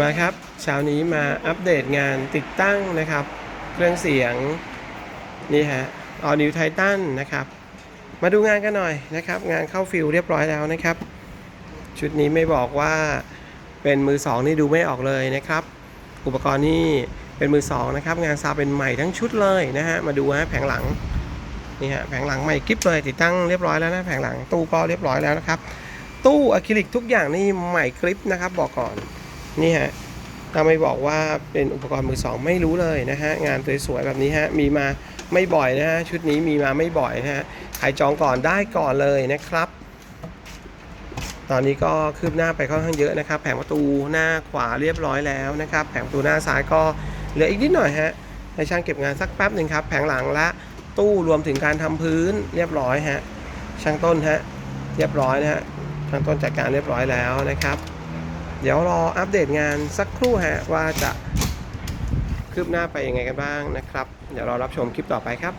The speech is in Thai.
มาครับเช้านี้มาอัปเดตงานติดตั้งนะครับ เครื่องเสียงนี่ฮะออนิวไททันนะครับ มาดูงานกันหน่อยนะครับ งานเข้าฟิลเรียบร้อยแล้วนะครับ ชุดนี้ไม่บอกว่าเป็นมือสองนี่ดูไม่ออกเลยนะครับ อุปกรณ์นี่เป็นมือสองนะครับ งานซาวเป็นใหม่ทั้งชุดเลยนะฮะมาดูฮะแผงหลังนี่ฮะแผงหลังใหม่กริบเลยติดตั้งเรียบร้อยแล้วนะแผงหลังตู้ก็เรียบร้อยแล้วนะครับ ตู้อะคริลิกทุกอย่างนี่ใหม่กริบนะครับบอกก่อน นี่ฮะถ้าไม่บอกว่าเป็นอุปกรณ์มือสองไม่รู้เลยนะฮะงานสวยๆแบบนี้ฮะมีมาไม่บ่อยนะฮะชุดนี้มีมาไม่บ่อยนะฮะใครจองก่อนได้ก่อนเลยนะครับ ตอนนี้ก็คืบหน้าไปค่อนข้างเยอะนะครับ แผงประตูหน้าขวาเรียบร้อยแล้วนะครับ แผงประตูหน้าซ้ายก็เหลืออีกนิดหน่อยฮะให้ช่างเก็บงานสักแป๊บหนึ่งครับ แผงหลังและตู้รวมถึงการทำพื้นเรียบร้อยฮะช่างต้นฮะเรียบร้อยนะฮะช่างต้นจัดการเรียบร้อยแล้วนะครับ เดี๋ยวรออัปเดตงานสักครู่ฮะว่าจะคืบหน้าไปยังไงกันบ้างนะครับ เดี๋ยวรอรับชมคลิปต่อไปครับ